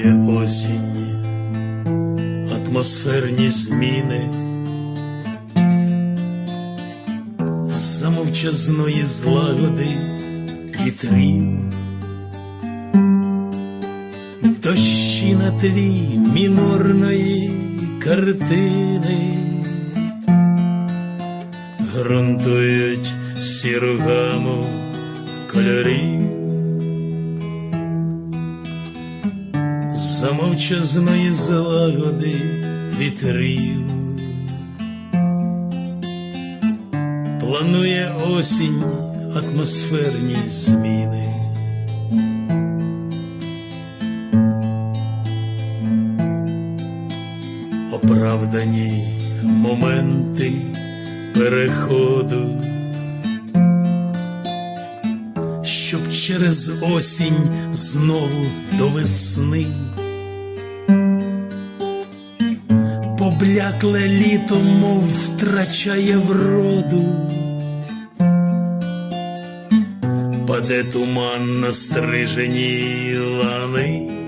Триває осінь, атмосферні зміни, з замовчазної злагоди вітрів, дощі на тлі мінорної картини, грунтують сіру гаму кольорів. За мовчазної злагоди вітрів. Планує осінь атмосферні зміни. Оправдані моменти переходу, щоб через осінь знову до весни. Поблякле літо, мов втрачає вроду, паде туман на стрижені лани,